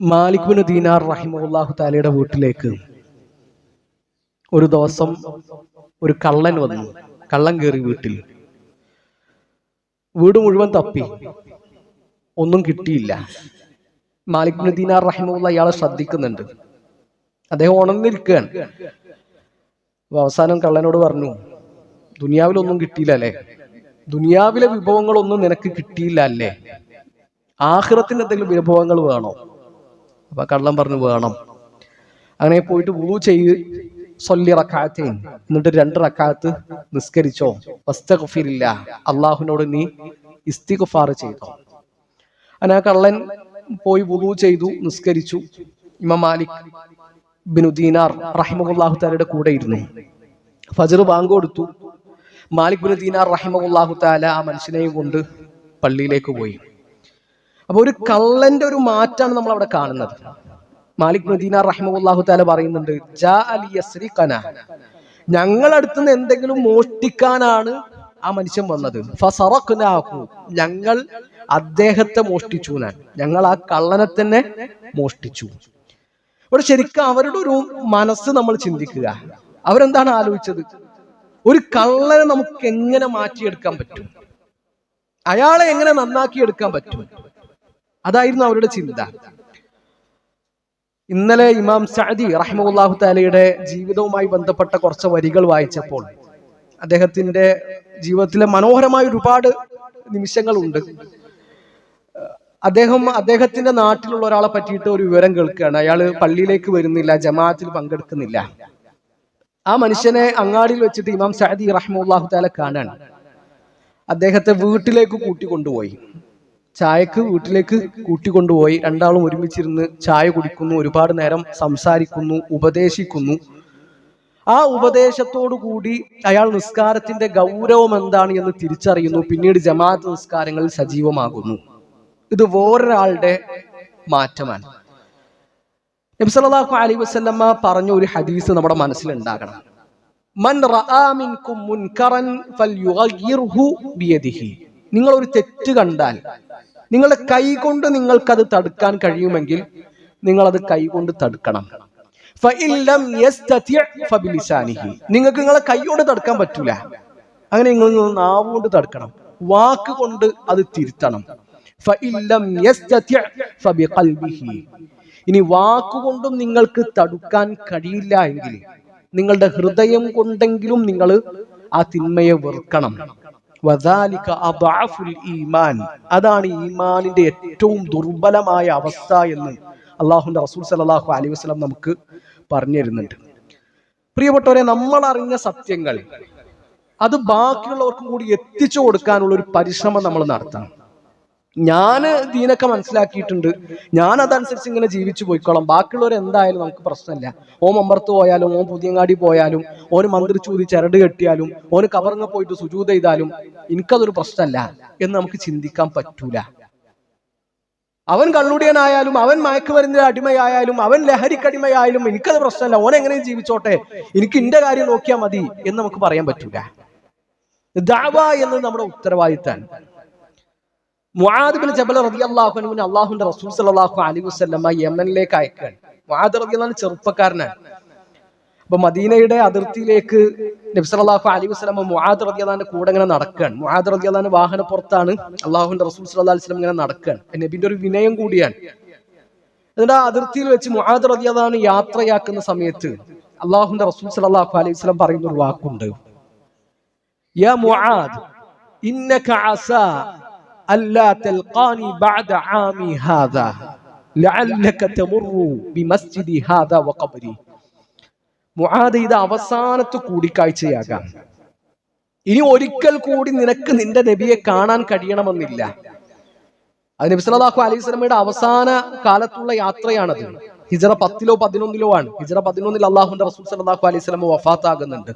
മാലിക് ബിൻ ദീനാർ റഹിമുല്ലാഹു താലയുടെ വീട്ടിലേക്ക് ഒരു ദിവസം ഒരു കള്ളൻ വന്നു. കള്ളൻ കയറി വീട്ടിൽ. വീട് മുഴുവൻ തപ്പി. ഒന്നും കിട്ടിയില്ല. മാലിക് ബിൻ ദീനാർ റഹിമുള്ള ഇയാളെ ശ്രദ്ധിക്കുന്നുണ്ട്. അദ്ദേഹം ഉണർന്നിരിക്കുകയാണ്. അവസാനം കള്ളനോട് പറഞ്ഞു ദുനിയാവിലൊന്നും കിട്ടിയില്ല അല്ലേ? ദുനിയാവിലെ വിഭവങ്ങളൊന്നും നിനക്ക് കിട്ടിയില്ല അല്ലേ? ആഹ്റത്തിന് എന്തെങ്കിലും വിഭവങ്ങൾ വേണോ? അപ്പൊ കള്ളൻ പറഞ്ഞു വേണം. അങ്ങനെ പോയിട്ട് വുളു ചെയ്ത് സൊല്ലി റക്കാത്തേൻ എന്നിട്ട് രണ്ട് റക്കാത്ത് നിസ്കരിച്ചോ. വസ്തഗ്ഫിരില്ല. അള്ളാഹുവിനോട് നീ ഇസ്തിഗ്ഫാർ ചെയ്തോ. അങ്ങനെ കള്ളൻ പോയി വുളു ചെയ്തു നിസ്കരിച്ചു. ഇമാം മാലിക് ബിനുദ്ദീനാർ റഹിമുല്ലാഹു താലയുടെ കൂടെ ഇരുന്നു. ഫജർ ബാങ്ക് കൊടുത്തു. മാലിക് ബിനുദ്ദീനാർ റഹിമുല്ലാഹു താല ആ മനുഷ്യനെയും കൊണ്ട് പള്ളിയിലേക്ക് പോയി. അപ്പൊ ഒരു കള്ളന്റെ ഒരു മാറ്റാണ് നമ്മൾ അവിടെ കാണുന്നത്. മാലിക് മദീന റഹ്മുല്ലാഹു താല പറയുന്നുണ്ട് ജാ അലി ഞങ്ങളടുത്തുനിന്ന് എന്തെങ്കിലും മോഷ്ടിക്കാനാണ് ആ മനുഷ്യൻ വന്നത്. ഞങ്ങൾ അദ്ദേഹത്തെ മോഷ്ടിച്ചു ഞാൻ ഞങ്ങൾ ആ കള്ളനെ തന്നെ മോഷ്ടിച്ചു. ഇവിടെ ശരിക്കും അവരുടെ ഒരു മനസ്സ് നമ്മൾ ചിന്തിക്കുക. അവരെന്താണ് ആലോചിച്ചത്? ഒരു കള്ളനെ നമുക്ക് എങ്ങനെ മാറ്റിയെടുക്കാൻ പറ്റും? അയാളെ എങ്ങനെ നന്നാക്കി എടുക്കാൻ പറ്റും? അതായിരുന്നു അവരുടെ ചിന്ത. ഇന്നലെ ഇമാം സഅദി റഹ്മുല്ലാഹു താലയുടെ ജീവിതവുമായി ബന്ധപ്പെട്ട കുറച്ച് വരികൾ വായിച്ചപ്പോൾ അദ്ദേഹത്തിന്റെ ജീവിതത്തിലെ മനോഹരമായ ഒരുപാട് നിമിഷങ്ങളുണ്ട്. അദ്ദേഹം അദ്ദേഹത്തിന്റെ നാട്ടിലുള്ള ഒരാളെ പറ്റിയിട്ട് ഒരു വിവരം കേൾക്കുകയാണ്. അയാൾ പള്ളിയിലേക്ക് വരുന്നില്ല ജമാഅത്തിൽ പങ്കെടുക്കുന്നില്ല. ആ മനുഷ്യനെ അങ്ങാടിയിൽ വെച്ചിട്ട് ഇമാം സഅദി റഹ്മുല്ലാഹു താല കാണാൻ അദ്ദേഹത്തെ വീട്ടിലേക്ക് കൂട്ടിക്കൊണ്ടുപോയി. ചായക്ക് വീട്ടിലേക്ക് കൂട്ടിക്കൊണ്ടുപോയി. രണ്ടാളും ഒരുമിച്ചിരുന്ന് ചായ കുടിക്കുന്നു ഒരുപാട് നേരം സംസാരിക്കുന്നു ഉപദേശിക്കുന്നു. ആ ഉപദേശത്തോടു കൂടി അയാൾ നിസ്കാരത്തിന്റെ ഗൗരവം എന്താണ് എന്ന് തിരിച്ചറിയുന്നു. പിന്നീട് ജമാഅത്ത് നിസ്കാരങ്ങൾ സജീവമാകുന്നു. ഇത് വേറൊരാളുടെ മാറ്റമാണ്. നബ്സല്ലാഹു അലൈഹി വസല്ലമ്മ പറഞ്ഞ ഒരു ഹദീസ് നമ്മുടെ മനസ്സിലുണ്ടാകണം. മൻ റആ മിൻകും മുൻകറൻ ഫൽയുഗയ്യിർഹു ബിയദിഹി. നിങ്ങൾ ഒരു തെറ്റ് കണ്ടാൽ നിങ്ങളുടെ കൈ കൊണ്ട് നിങ്ങൾക്കത് തടുക്കാൻ കഴിയുമെങ്കിൽ നിങ്ങൾ അത് കൈ കൊണ്ട് തടുക്കണം. നിങ്ങൾക്ക് നിങ്ങളെ കൈയോട് തടുക്കാൻ പറ്റൂല. അങ്ങനെ നിങ്ങൾ നാവ് കൊണ്ട് തടുക്കണം. വാക്ക് കൊണ്ട് അത് തിരുത്തണം. ഇനി വാക്കുകൊണ്ടും നിങ്ങൾക്ക് തടുക്കാൻ കഴിയില്ല എങ്കിൽ നിങ്ങളുടെ ഹൃദയം കൊണ്ടെങ്കിലും നിങ്ങൾ ആ തിന്മയെ വെറുക്കണം. ഈമാൻ. അതാണ് ഈമാനിന്റെ ഏറ്റവും ദുർബലമായ അവസ്ഥ എന്ന് അള്ളാഹുന്റെ റസൂൽ സല്ലല്ലാഹു അലൈഹി വസല്ലം നമുക്ക് പറഞ്ഞു തരുന്നുണ്ട് പ്രിയപ്പെട്ടവരെ നമ്മൾ അറിഞ്ഞ സത്യങ്ങൾ അത് ബാക്കിയുള്ളവർക്കും കൂടി എത്തിച്ചു കൊടുക്കാനുള്ള ഒരു പരിശ്രമം നമ്മൾ നടത്തണം. ഞാൻ ദീനൊക്കെ മനസ്സിലാക്കിയിട്ടുണ്ട്. ഞാൻ അതനുസരിച്ച് ഇങ്ങനെ ജീവിച്ചു പോയിക്കോളാം. ബാക്കിയുള്ളവർ എന്തായാലും നമുക്ക് പ്രശ്നമില്ല. ഓൻ അമ്പർത്ത് പോയാലും ഓൻ പുതിയങ്ങാടി പോയാലും ഓന് മന്ത്രിച്ചൂതി ചരട് കെട്ടിയാലും ഓന് കവർന്ന് പോയിട്ട് സുജൂത ചെയ്താലും എനിക്കതൊരു പ്രശ്നമല്ല എന്ന് നമുക്ക് ചിന്തിക്കാൻ പറ്റൂല. അവൻ കള്ളുടിയനായാലും അവൻ മയക്കുമരുന്നിന് അടിമയായാലും അവൻ ലഹരിക്കടിമയായാലും എനിക്കത് പ്രശ്നമല്ല. ഓൻ എങ്ങനെ ജീവിച്ചോട്ടെ? എനിക്ക് ഇന്റെ കാര്യം നോക്കിയാൽ മതി എന്ന് നമുക്ക് പറയാൻ പറ്റൂല. ദാവ എന്നത് നമ്മുടെ ഉത്തരവാദിത്താണ് മുആദ് ബിൻ ജബൽ റളിയല്ലാഹു അൻഹുവിനെ അല്ലാഹുവിന്റെ റസൂൽ സല്ലല്ലാഹു അലൈഹി വസല്ലമ യമനിലേക്ക് അയക്കാൻ മുആദ് റളിയല്ലാഹു ചെറുപ്പക്കാരനാണ്. അപ്പൊ മദീനയുടെ അതിർത്തിയിലേക്ക് നബി സല്ലല്ലാഹു അലൈഹി മുഹാദ് മുആദ് റളിയല്ലാഹുവിന്റെ കൂടെ ഇങ്ങനെ നടക്കുകയാണ്. മുആദ് വാഹന വാഹനപ്പുറത്താണ് അള്ളാഹുന്റെ റസൂൽ സല്ലല്ലാഹു അലൈഹി വസല്ലം ഇങ്ങനെ നടക്കുകയാണ്. നബിന്റെ ഒരു വിനയം കൂടിയാണ്. എന്നിട്ട് ആ അതിർത്തിയിൽ വെച്ച് മുഹാദ് റബിയാലാണ് യാത്രയാക്കുന്ന സമയത്ത് അള്ളാഹുന്റെ റസൂൽ സലാഹു അലൈഹി വസല്ലം പറയുന്ന ഒരു വാക്കുണ്ട്. യാ മുആദ് ഇന്നക അസാ ألا تلقاني بعد عامي هذا لعلك تمر بمسجد هذا وقبري മുആദ് ഇത് അവസാനത്തെ കൂടിക്കാഴ്ചയാകാം ഇനി ഒരിക്കൽ കൂടി നിനക്ക് നിന്റെ നബിയെ കാണാൻ കഴിയണമെന്നില്ല അത് നബി സല്ലല്ലാഹു അലൈഹി വസല്ലമയുടെ അവസാന കാലത്തുള്ള യാത്രയാണത് ഹിജറ പത്തിലോ പതിനൊന്നിലോ ആണ് ഹിജറ പതിനൊന്നിൽ അള്ളാഹുന്റെ റസൂൽ സല്ലല്ലാഹു അലൈഹി വസല്ലമ വഫാത്താകുന്നുണ്ട്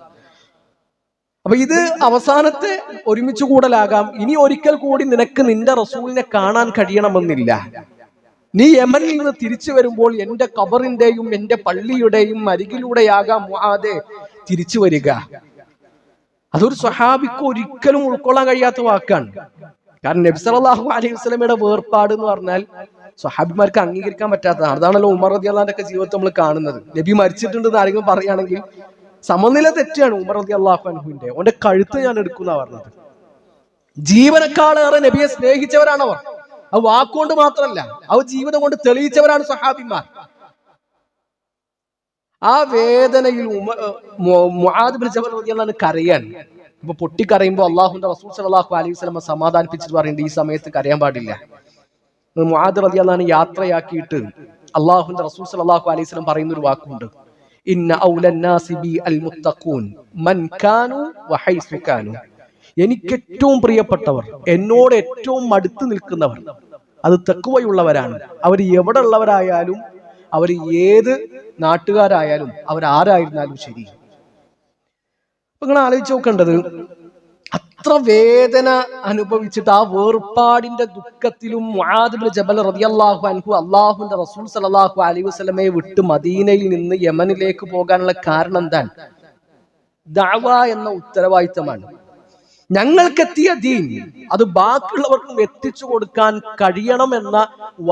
അപ്പൊ ഇത് അവസാനത്തെ ഒരുമിച്ച് കൂടലാകാം. ഇനി ഒരിക്കൽ കൂടി നിനക്ക് നിന്റെ റസൂലിനെ കാണാൻ കഴിയണമെന്നില്ല. നീ യമനിൽ നിന്ന് തിരിച്ചു വരുമ്പോൾ എന്റെ കബറിന്റെയും എന്റെ പള്ളിയുടെയും അരികിലൂടെയാകാം മുആദെ തിരിച്ചു വരിക. അതൊരു സ്വഹാബിക്ക് ഒരിക്കലും ഉൾക്കൊള്ളാൻ കഴിയാത്ത വാക്കാണ്. കാരണം നബി സല്ലല്ലാഹു അലൈഹി വസല്ലമയുടെ വേർപാട് എന്ന് പറഞ്ഞാൽ സ്വഹാബിമാർക്ക് അംഗീകരിക്കാൻ പറ്റാത്തതാണ്. അതാണല്ലോ ഉമർ റളിയല്ലാഹുവിന്റെ ഒക്കെ ജീവിതത്തിൽ നമ്മൾ കാണുന്നത്. നബി മരിച്ചിട്ടുണ്ടെന്ന് ആരെങ്കിലും പറയുകയാണെങ്കിൽ സമനില തെറ്റാണ് ഉമർ അലി അള്ളാഹുഹുവിന്റെ ഓന്റെ കഴുത്ത് ഞാൻ എടുക്കുന്ന പറഞ്ഞത്. ജീവനക്കാളേറെ നബിയെ സ്നേഹിച്ചവരാണ് അവർ. അത് വാക്കുകൊണ്ട് മാത്രമല്ല ആ ജീവിതം കൊണ്ട് തെളിയിച്ചവരാണ് സഹാബിമാർ ആ വേദനയിൽ കരയാൻ ഇപ്പൊ പൊട്ടിക്കരയുമ്പോ അള്ളാഹുന്റെ റസൂൽ സലാഹു അലൈഹി സ്വലമ സമാധാനിപ്പിച്ചിട്ട് പറയുന്നുണ്ട് ഈ സമയത്ത് കരയാൻ പാടില്ല. മുഹാദ് റളിയല്ലാഹു അൻഹു യാത്രയാക്കിയിട്ട് അള്ളാഹുന്റെ റസൂൽ സലാഹു അലൈഹി സ്വലം പറയുന്ന ഒരു വാക്കുണ്ട്. ഇന്ന ഔലന്നാസി ബി അൽ മുത്തഖൂൻ മൻ കാനു വഹൈസു കാനു എനിക്ക് ഏറ്റവും പ്രിയപ്പെട്ടവർ എന്നോട് ഏറ്റവും അടുത്ത് നിൽക്കുന്നവർ അത് തെക്കുവയുള്ളവരാണ് അവർ എവിടെ ഉള്ളവരായാലും അവർ ഏത് നാട്ടുകാരായാലും അവർ ആരായിരുന്നാലും ശരി. നിങ്ങൾ ആലോചിച്ച് നോക്കേണ്ടത് അത്ര വേദന അനുഭവിച്ചിട്ട് ആ വേർപാടിന്റെ ദുഃഖത്തിലും മുആദ് ബിൻ ജബൽ റളിയല്ലാഹു അൻഹു അള്ളാഹുന്റെ റസൂൽ സലാഹു അലൈഹി വസ്ലമയെ വിട്ട് മദീനയിൽ നിന്ന് യമനിലേക്ക് പോകാനുള്ള കാരണം എന്താണ്? ദാവ എന്ന ഉത്തരവാദിത്തമാണ്. ഞങ്ങൾക്കെത്തിയ ദീൻ അത് ബാക്കിയുള്ളവർക്കും എത്തിച്ചു കൊടുക്കാൻ കഴിയണം എന്ന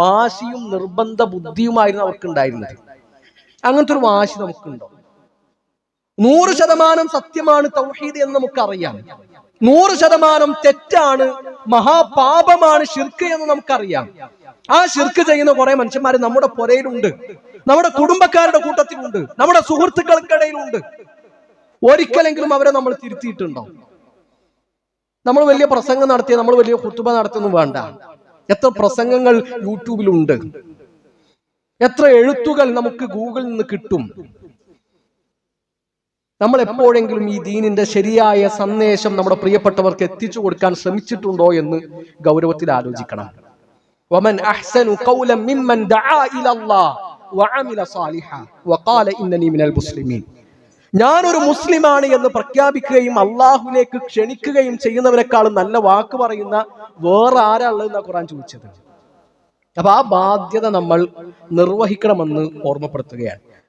വാശിയും നിർബന്ധ ബുദ്ധിയുമായിരുന്നു അവർക്ക് ഉണ്ടായിരുന്നത് അങ്ങനത്തെ ഒരു വാശി നമുക്കുണ്ടോ? നൂറ് ശതമാനം സത്യമാണ് തൗഹീദ് എന്ന് നമുക്കറിയാം. നൂറ് ശതമാനം തെറ്റാണ് മഹാപാപമാണ് ഷിർക്ക് എന്ന് നമുക്കറിയാം. ആ ഷിർക്ക് ചെയ്യുന്ന കുറെ മനുഷ്യന്മാർ നമ്മുടെ പുരയിലുണ്ട് നമ്മുടെ കുടുംബക്കാരുടെ കൂട്ടത്തിലുണ്ട് നമ്മുടെ സുഹൃത്തുക്കൾക്കിടയിലുണ്ട് ഒരിക്കലെങ്കിലും അവരെ നമ്മൾ തിരുത്തിയിട്ടുണ്ടോ? നമ്മൾ വലിയ പ്രസംഗം നടത്തിയ നമ്മൾ വലിയ കുത്തുബ നടത്തുന്നു വേണ്ട. എത്ര പ്രസംഗങ്ങൾ യൂട്യൂബിലുണ്ട്. എത്ര എഴുത്തുകൾ നമുക്ക് ഗൂഗിളിൽ നിന്ന് കിട്ടും. നമ്മൾ എപ്പോഴെങ്കിലും ഈ ദീനിന്റെ ശരിയായ സന്ദേശം നമ്മുടെ പ്രിയപ്പെട്ടവർക്ക് എത്തിച്ചു കൊടുക്കാൻ ശ്രമിച്ചിട്ടുണ്ടോ എന്ന് ഗൗരവത്തിൽ ആലോചിക്കണം ومن أحسن قولا ممن دعا إلى الله وعمل صالحا وقال إنني من المسلمين ഞാനൊരു മുസ്ലിമാണ് എന്ന് പ്രഖ്യാപിക്കുകയും അള്ളാഹുലേക്ക് ക്ഷണിക്കുകയും ചെയ്യുന്നവരെക്കാളും നല്ല വാക്ക് പറയുന്ന വേറെ ആരാ ഉള്ളതെന്നാ ഖുറാൻ ചോദിച്ചത് അപ്പൊ ആ ബാധ്യത നമ്മൾ നിർവഹിക്കണമെന്ന് ഓർമ്മപ്പെടുത്തുകയാണ്